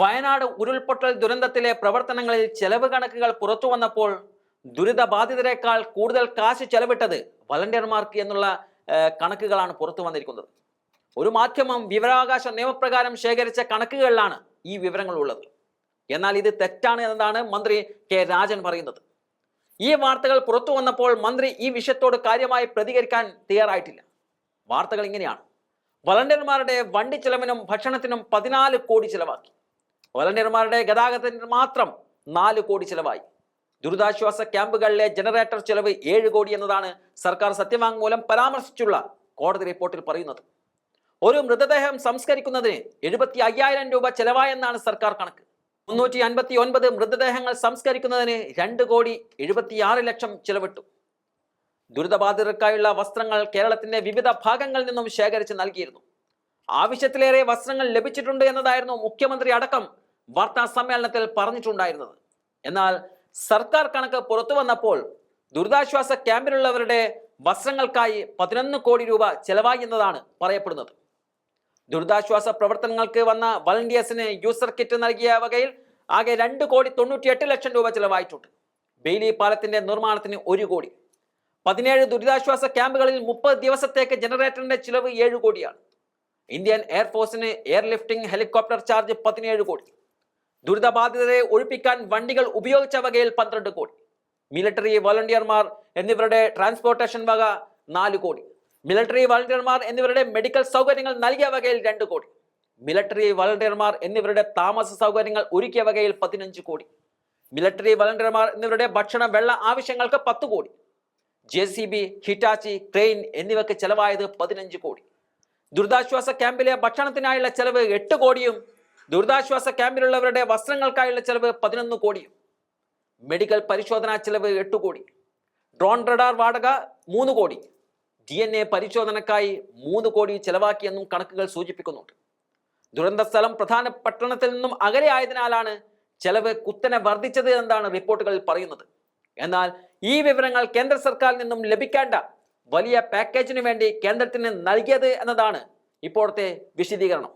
വയനാട് ഉരുൾപൊട്ടൽ ദുരന്തത്തിലെ പ്രവർത്തനങ്ങളിൽ ചെലവ് കണക്കുകൾ പുറത്തു വന്നപ്പോൾ ദുരിതബാധിതരെക്കാൾ കൂടുതൽ കാശ് ചെലവിട്ടത് വളണ്ടിയർമാർക്ക് എന്നുള്ള കണക്കുകളാണ് പുറത്തു വന്നിരിക്കുന്നത്. ഒരു മാധ്യമം വിവരാവകാശ നിയമപ്രകാരം ശേഖരിച്ച കണക്കുകളിലാണ് ഈ വിവരങ്ങൾ ഉള്ളത് എന്നാൽ ഇത് തെറ്റാണ് എന്നതാണ് മന്ത്രി കെ രാജൻ പറയുന്നത്. ഈ വാർത്തകൾ പുറത്തു വന്നപ്പോൾ മന്ത്രി ഈ വിഷയത്തോട് കാര്യമായി പ്രതികരിക്കാൻ തയ്യാറായിട്ടില്ല. വാർത്തകൾ ഇങ്ങനെയാണ്. വളണ്ടിയർമാരുടെ വണ്ടി ചെലവിനും ഭക്ഷണത്തിനും പതിനാല് കോടി ചെലവാക്കി. വളണ്ടിയർമാരുടെ ഗതാഗതത്തിന് മാത്രം നാല് കോടി ചിലവായി. ദുരിതാശ്വാസ ക്യാമ്പുകളിലെ ജനറേറ്റർ ചെലവ് ഏഴ് കോടി എന്നതാണ് സർക്കാർ സത്യവാങ്മൂലം പരാമർശിച്ചുള്ള കോടതി റിപ്പോർട്ടിൽ പറയുന്നത്. ഒരു മൃതദേഹം സംസ്കരിക്കുന്നതിന് എഴുപത്തി അയ്യായിരം രൂപ ചെലവായെന്നാണ് സർക്കാർ കണക്ക്. മുന്നൂറ്റി അൻപത്തി ഒൻപത് മൃതദേഹങ്ങൾ സംസ്കരിക്കുന്നതിന് രണ്ട് കോടി എഴുപത്തിയാറ് ലക്ഷം ചെലവിട്ടു. ദുരിതബാധിതർക്കായുള്ള വസ്ത്രങ്ങൾ കേരളത്തിന്റെ വിവിധ ഭാഗങ്ങളിൽ നിന്നും ശേഖരിച്ച് നൽകിയിരുന്നു. ആവശ്യത്തിലേറെ വസ്ത്രങ്ങൾ ലഭിച്ചിട്ടുണ്ട് എന്നതായിരുന്നു മുഖ്യമന്ത്രി അടക്കം വാർത്താ സമ്മേളനത്തിൽ പറഞ്ഞിട്ടുണ്ടായിരുന്നത്. എന്നാൽ സർക്കാർ കണക്ക് പുറത്തു വന്നപ്പോൾ ദുരിതാശ്വാസ ക്യാമ്പിലുള്ളവരുടെ വസ്ത്രങ്ങൾക്കായി പതിനൊന്ന് കോടി രൂപ ചെലവായി എന്നതാണ് പറയപ്പെടുന്നത്. ദുരിതാശ്വാസ പ്രവർത്തനങ്ങൾക്ക് വന്ന വളണ്ടിയേഴ്സിന് യൂസർ കിറ്റ് നൽകിയ വകയിൽ ആകെ രണ്ട് കോടി തൊണ്ണൂറ്റിയെട്ട് ലക്ഷം രൂപ ചെലവായിട്ടുണ്ട്. ബെയിലി പാലത്തിന്റെ നിർമ്മാണത്തിന് ഒരു കോടി. പതിനേഴ് ദുരിതാശ്വാസ ക്യാമ്പുകളിൽ മുപ്പത് ദിവസത്തേക്ക് ജനറേറ്ററിന്റെ ചിലവ് ഏഴ് കോടിയാണ്. ഇന്ത്യൻ എയർഫോഴ്സിന് എയർലിഫ്റ്റിംഗ് ഹെലികോപ്റ്റർ ചാർജ് പതിനേഴ് കോടി. ദുരിതബാധിതരെ ഒഴിപ്പിക്കാൻ വണ്ടികൾ ഉപയോഗിച്ച വകയിൽ പന്ത്രണ്ട് കോടി. മിലിറ്ററി വോളണ്ടിയർമാർ എന്നിവരുടെ ട്രാൻസ്പോർട്ടേഷൻ വക നാല് കോടി. മിലിറ്ററി വോളണ്ടിയർമാർ എന്നിവരുടെ മെഡിക്കൽ സൗകര്യങ്ങൾ നൽകിയ വകയിൽ രണ്ട് കോടി. മിലിറ്ററി വോളണ്ടിയർമാർ എന്നിവരുടെ താമസ സൗകര്യങ്ങൾ ഒരുക്കിയ വകയിൽ പതിനഞ്ച് കോടി. മിലിറ്ററി വോളണ്ടിയർമാർ എന്നിവരുടെ ഭക്ഷണ വെള്ള ആവശ്യങ്ങൾക്ക് പത്ത് crore. J C B Hitachi crane എന്നിവയ്ക്ക് ചെലവായത് പതിനഞ്ച് കോടി. ദുരിതാശ്വാസ ക്യാമ്പിലെ ഭക്ഷണത്തിനായുള്ള ചെലവ് എട്ട് കോടിയും ദുരിതാശ്വാസ ക്യാമ്പിലുള്ളവരുടെ വസ്ത്രങ്ങൾക്കായുള്ള ചെലവ് പതിനൊന്ന് കോടിയും. മെഡിക്കൽ പരിശോധനാ ചെലവ് എട്ട് കോടി. ഡ്രോൺ റഡാർ വാടക മൂന്ന് കോടി. ഡി എൻ എ പരിശോധനക്കായി മൂന്ന് കോടി ചെലവാക്കിയെന്നും കണക്കുകൾ സൂചിപ്പിക്കുന്നുണ്ട്. ദുരന്ത സ്ഥലം പ്രധാന പട്ടണത്തിൽ നിന്നും അകലെ ആയതിനാലാണ് ചെലവ് കുത്തനെ വർദ്ധിച്ചത് എന്നാണ് റിപ്പോർട്ടുകളിൽ പറയുന്നത്. എന്നാൽ ഈ വിവരങ്ങൾ കേന്ദ്ര സർക്കാരിൽ നിന്നും ലഭിക്കേണ്ട വലിയ പാക്കേജിനു വേണ്ടി കേന്ദ്രത്തിന് നൽകിയത് എന്നതാണ് ഇപ്പോഴത്തെ വിശദീകരണം.